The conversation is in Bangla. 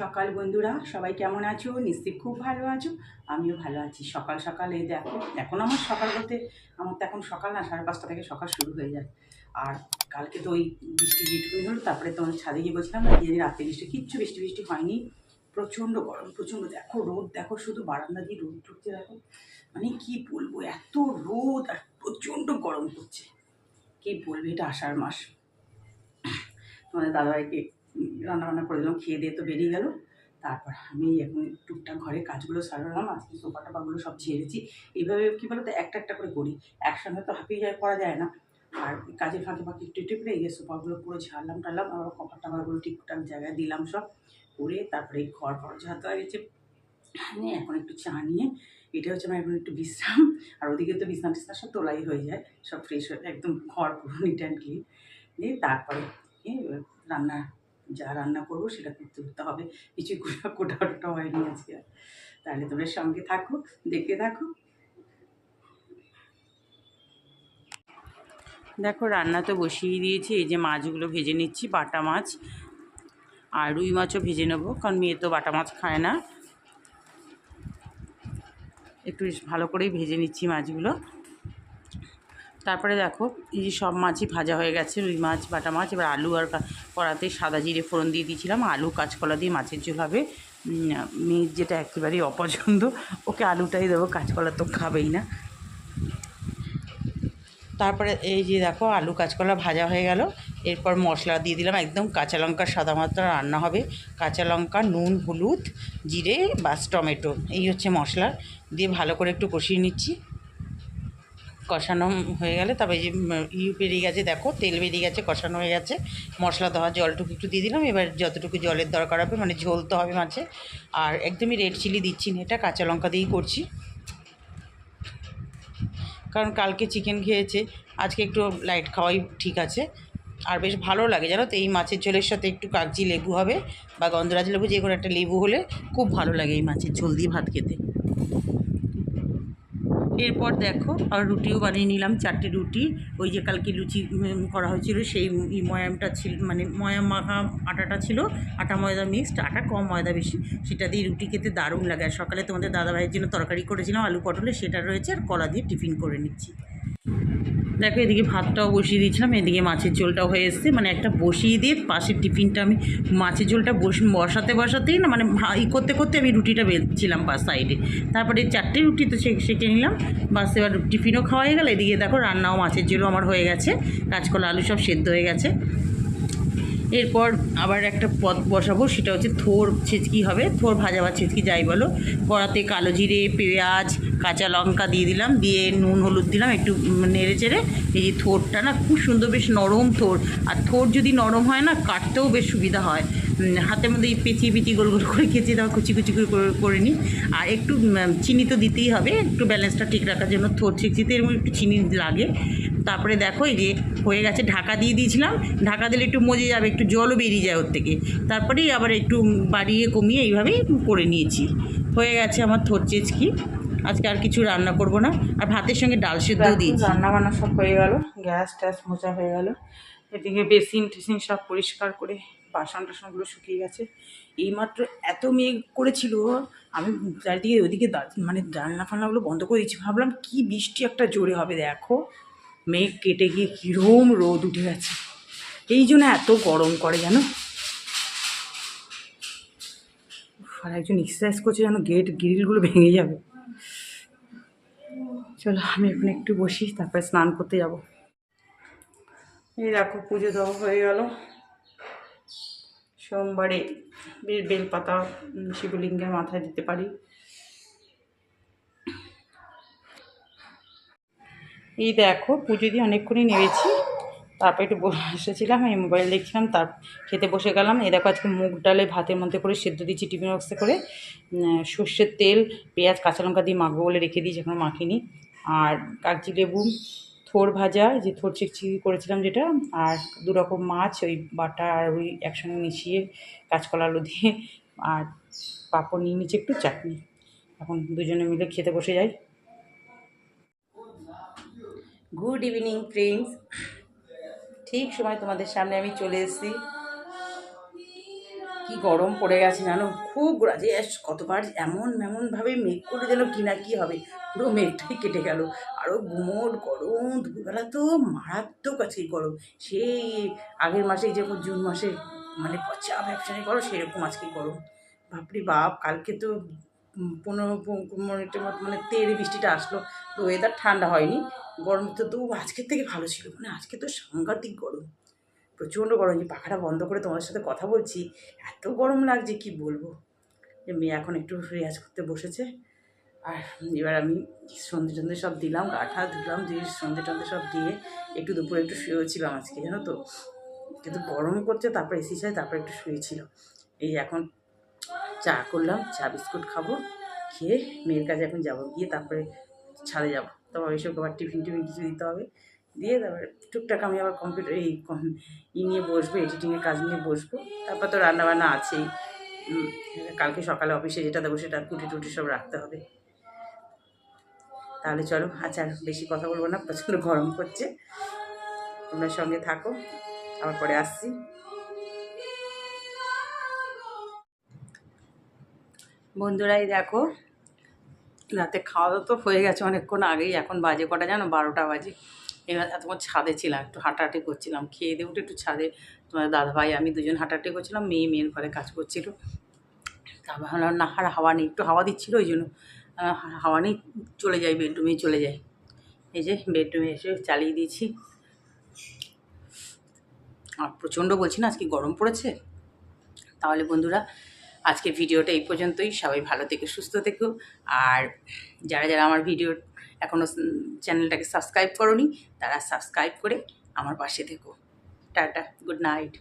সকাল বন্ধুরা, সবাই কেমন আছো? নিশ্চয়ই খুব ভালো আছো। আমিও ভালো আছি। সকাল সকাল এই দেখো, এখন আমার সকাল বলতে আমার তো এখন সকাল না, সাড়ে পাঁচটা থেকে সকাল শুরু হয়ে যায়। আর কালকে তো ওই বৃষ্টি যেটুকুনি হলো, তারপরে তোমার ছাদে গিয়ে বলছিলাম না দিয়ে রাতে বৃষ্টি, কিচ্ছু বৃষ্টি বৃষ্টি হয়নি। প্রচণ্ড গরম, প্রচণ্ড দেখো রোদ, দেখো শুধু বারান্দা দিয়ে রোদ ঢুকছে, দেখো। মানে কি বলব, এত রোদ আর প্রচণ্ড গরম করছে কি বলবে এটা আষাঢ় মাস? তোমাদের দাদাভাইকে রান্না বান্না করে দিলাম, খেয়ে দিয়ে তো বেরিয়ে গেল। তারপর আমি এখন টুকটাক ঘরে কাজগুলো সারালাম, আজকে সোফা টোপাগুলো সব ঝেড়েছি এইভাবে কী বলো তো একটা একটা করে করি। একসঙ্গে তো হাঁপিয়ে যায় করা যায় না। আর কাজে ফাঁকে ফাঁকে একটু একটু করে এই সোফাগুলো পুরো ঝাড়লাম টাড়লাম, আবার কপার টাপারগুলো ঠিকঠাক জায়গায় দিলাম সব। করে তারপরে এই ঘর ফর ঝাড়তে হয়ে গেছে। নিয়ে এখন একটু চা নিয়ে, এটা হচ্ছে আমার এখন একটু বিশ্রাম। আর ওদিকে তো বিশ্রাম টিসনাম সব তোলাই হয়ে যায়, সব ফ্রেশ হয়ে একদম ঘর পুরো নিট অ্যান্ড ক্লিন দিয়ে তারপরে রান্না যা রান্না করব সেটা করতে করতে হবে। কিছু কোটা কোটা হয়নি আজকে। তাহলে তোমরা সঙ্গে থাকো, দেখতে থাকো। দেখো, রান্না তো বসিয়ে দিয়েছি। এই যে মাছগুলো ভেজে নিচ্ছি, বাটা মাছ। আর রুই মাছও ভেজে নেব, কারণ মেয়ে তো বাটা মাছ খায় না। একটু ভালো করেই ভেজে নিচ্ছি মাছগুলো। তারপরে দেখো, এই যে সব মাছই ভাজা হয়ে গেছে, রুই মাছ, বাটা মাছ, এবার আলু আর কড়াতে সাদা জিরে ফোড়ন দিয়ে দিয়েছিলাম। আলু কাঁচকলা দিয়ে মাছের ঝোল হবে। মেয়ের যেটা একেবারেই অপছন্দ, ওকে আলুটাই দেবো, কাঁচকলা তো খাবেই না। তারপরে এই যে দেখো, আলু কাঁচকলা ভাজা হয়ে গেল। এরপর মশলা দিয়ে দিলাম, একদম কাঁচা লঙ্কা সাদা মাত্রা রান্না হবে। কাঁচা লঙ্কা, নুন, হলুদ, জিরে, বাস টমেটো, এই হচ্ছে মশলা। দিয়ে ভালো করে একটু কষিয়ে নিচ্ছি। কষানো হয়ে গেলে, তবে যে ইউ বেরিয়ে গেছে, দেখো, তেল বেরিয়ে গেছে, কষানো হয়ে গেছে মশলা দেওয়া জলটুকু একটু দিয়ে দিলাম, এবার যতটুকু জলের দরকার হবে মানে ঝোল তো হবে মাছে আর একদমই রেড চিলি দিচ্ছি না, এটা কাঁচা লঙ্কা দিয়েই করছি। কারণ কালকে চিকেন খেয়েছে, আজকে একটু লাইট খাওয়াই ঠিক আছে। আর বেশ ভালো লাগে, জানো তো, এই মাছের ঝোলের সাথে একটু কাগজি লেবু হবে, বা গন্ধরাজ লেবু, যে কোনো একটা লেবু হলে খুব ভালো লাগে এই মাছের ঝোল দিয়ে ভাত খেতে। এরপর দেখো আর রুটিও বানিয়ে নিলাম, চারটে রুটি। ওই যে কালকে লুচি করা হয়েছিল, সেই ময়ামটা ছিল মানে ময়াম মাখা আটাটা ছিল, আটা ময়দা মিক্সড আটা কম ময়দা বেশি, সেটা দিয়ে রুটি খেতে দারুণ লাগে। আর সকালে তোমাদের দাদাভাইয়ের জন্য তরকারি করেছিলাম, আলু পটলে, সেটা রয়েছে, আর কলা দিয়ে টিফিন করে নিচ্ছি। দেখো, এদিকে ভাতটাও বসিয়ে দিয়েছিলাম, এদিকে মাছের ঝোলটাও হয়ে এসছে। মানে একটা বসিয়ে দিয়ে পাশের টিফিনটা আমি মাছের ঝোলটা বস, বসাতে, বসাতেই না মানে ই করতে করতে আমি রুটিটা বেলছিলাম বা সাইডে। তারপরে চারটে রুটি তো সেঁকে নিলাম, বাস এবার টিফিনও খাওয়া হয়ে গেল। এদিকে দেখো, রান্নাও মাছের ঝোলও আমার হয়ে গেছে, কাঁচকলা, আলু সব সেদ্ধ হয়ে গেছে। এরপর আবার একটা পদ বসাবো, সেটা হচ্ছে থোর ছেচকি হবে, থোর ভাজা বা ছেচকি যাই বলো। কড়াতে কালো জিরে, পেঁয়াজ, কাঁচা লঙ্কা দিয়ে দিলাম, দিয়ে নুন, হলুদ দিলাম, একটু নেড়ে চেড়ে। এই যে থোরটা না, খুব সুন্দর, বেশ নরম থোর। আর থোর যদি নরম হয় না, কাটতেও বেশ সুবিধা হয়। হাতের মধ্যে এই পেঁচিয়ে পেঁচিয়ে গোল গোল করে কেচে দেওয়া কুচি কুচি করে করে- নিই। আর একটু চিনি তো দিতেই হবে, একটু ব্যালেন্সটা ঠিক রাখার জন্য থোর ছেঁচিতে এরকম একটু চিনি লাগে। তারপরে দেখো এই যে হয়ে গেছে ঢাকা দিয়ে দিয়েছিলাম। ঢাকা দিলে একটু মজে যাবে একটু জলও বেরিয়ে যায় ওর থেকে। তারপরেই আবার একটু বাড়িয়ে কমিয়ে এইভাবেই করে নিয়েছি। হয়ে গেছে আমার থোর চেচকি। আজকে আর কিছু রান্না করব না। আর ভাতের সঙ্গে ডাল সেদ্ধও দিয়েছি। রান্না বান্না সব হয়ে গেল। গ্যাস ট্যাস মোচা হয়ে গেল। এদিকে বেসিন টেসিন সব পরিষ্কার করে বাসন টাসনগুলো শুকিয়ে গেছে। এইমাত্র এত মেঘ করেছিল আমি চারিদিকে ওইদিকে মানে জানলা ফানলাগুলো বন্ধ করে দিচ্ছি ভাবলাম কি বৃষ্টি একটা জোরে হবে দেখো। মেঘ কেটে গিয়ে কীরম রোদ উঠে গেছে। এই জন্য এত গরম করে জানো? আর একজন এক্সারসাইজ করছে যেন গেট গ্রিলগুলো ভেঙে যাবে। চলো, আমি এখন একটু বসি, তারপরে স্নান করতে যাব। এই দেখো, পুজো দেওয়া হয়ে গেল। সোমবারে বেল, বেলপাতা, শিবলিঙ্গের মাথায় দিতে পারি। এই দেখো পুজো দিয়ে অনেকক্ষণই নেমেছি। তারপর একটু এসেছিলাম এই মোবাইল দেখছিলাম, তার খেতে বসে গেলাম। এই দেখো আজকে মুগ ডালে ভাতের মধ্যে করে সেদ্ধ দিচ্ছি টিফিন বক্সে করে। সর্ষের তেল, পেঁয়াজ, কাঁচা লঙ্কা দিয়ে মাখবো বলে রেখে দিয়েছি, এখন মাখিনি। আর কাগজি লেবু, থোর ভাজা যে থোর চিকচিকি করেছিলাম যেটা, আর দু রকম মাছ, ওই বাটা আর ওই একসঙ্গে মিশিয়ে কাঁচকলা আলু দিয়ে, আর পাঁপড় নিয়ে নিচ্ছে একটু, চাটনি। এখন দুজনে মিলে খেতে বসে যাই। গুড ইভিনিং ফ্রেন্ডস ঠিক সময় তোমাদের সামনে আমি চলে এসেছি। কি গরম পড়ে গেছে জানো? খুব রাজে কতবার এমন, এমনভাবে মেঘ করে দিল কি না কি হবে। পুরো মেঘটাই কেটে গেল। আরও গুমোট গরম। দুপুরবেলা তো মারাত্মক আছে গরম। সেই আগের মাসে যেমন জুন মাসে মানে পচা ব্যবসায়ী গরম সেরকম আজকে গরম। বাপরে বাপ, কালকে তো পনেরো মিনিটের মতো মানে তেড়ে বৃষ্টিটা আসলো। তো ওয়েদার ঠান্ডা হয়নি। গরম তো তবু আজকের থেকে ভালো ছিল। মানে আজকে তো সাংঘাতিক গরম। প্রচণ্ড গরম। যে পাখাটা বন্ধ করে তোমাদের সাথে কথা বলছি, এত গরম লাগছে, কি বলব? যে মেয়ে এখন একটু রেয়াজ করতে বসেছে। আর এবার আমি সন্ধে টন্ধে সব দিলাম গাঠা ধুলাম দিয়ে সন্ধে টন্ধে সব দিয়ে একটু দুপুরে একটু শুয়েছিলাম আজকে, জানো তো? কিন্তু গরম করছে, তারপর এসি চাই, তারপর একটু শুয়েছিল। এই এখন চা করলাম, চা বিস্কুট খাব, খেয়ে মেয়ের কাছে এখন যাব। গিয়ে তারপরে ছাদে যাব। তারপর এসব আবার টিফিন টিফিন কিছু দিতে হবে। দিয়ে তারপরে টুকটাক আমি আবার কম্পিউটার এই ই নিয়ে বসবো এডিটিংয়ের কাজ নিয়ে বসবো। তারপর তো রান্নাবান্না আছেই। কালকে সকালে অফিসে যেটা দেবো সেটা কুটি টুটি সব রাখতে হবে। তাহলে চলো আচ্ছা বেশি কথা বলব না, প্রচণ্ড গরম করছে তোমরা সঙ্গে থাকো, আবার পরে আসছি। বন্ধুরাই দেখো, রাতে খাওয়া দাওয়া তো হয়ে গেছে অনেকক্ষণ আগেই, এখন বাজে কটা জানো? বারোটা বাজে। এবার এতক্ষণ ছাদে ছিলাম, একটু হাঁটাহাঁটি করছিলাম। খেয়ে দিয়ে উঠে একটু ছাদে, তোমার দাদা ভাই আমি দুজন হাঁটাহাঁটি করছিলাম, মেয়ে মেয়ের ঘরে কাজ করছিল। তারপর ভাবলাম, না, আর হাওয়া নেই। একটু হাওয়া দিচ্ছিল ওই জন্য। হাওয়া নেই, চলে যাই, বেডরুমেই চলে যাই। এই যে বেডরুমে এসে চালিয়ে দিয়েছি। আর প্রচণ্ড বলছি না, আজকে গরম পড়েছে? তাহলে বন্ধুরা আজকে ভিডিওটা এই পর্যন্তই। সবাই ভালো থেকে, সুস্থ থেকো। আর যারা যারা আমার ভিডিও এখনও চ্যানেলটাকে সাবস্ক্রাইব করনি, তারা সাবস্ক্রাইব করে আমার পাশে থেকো। Tata, good night.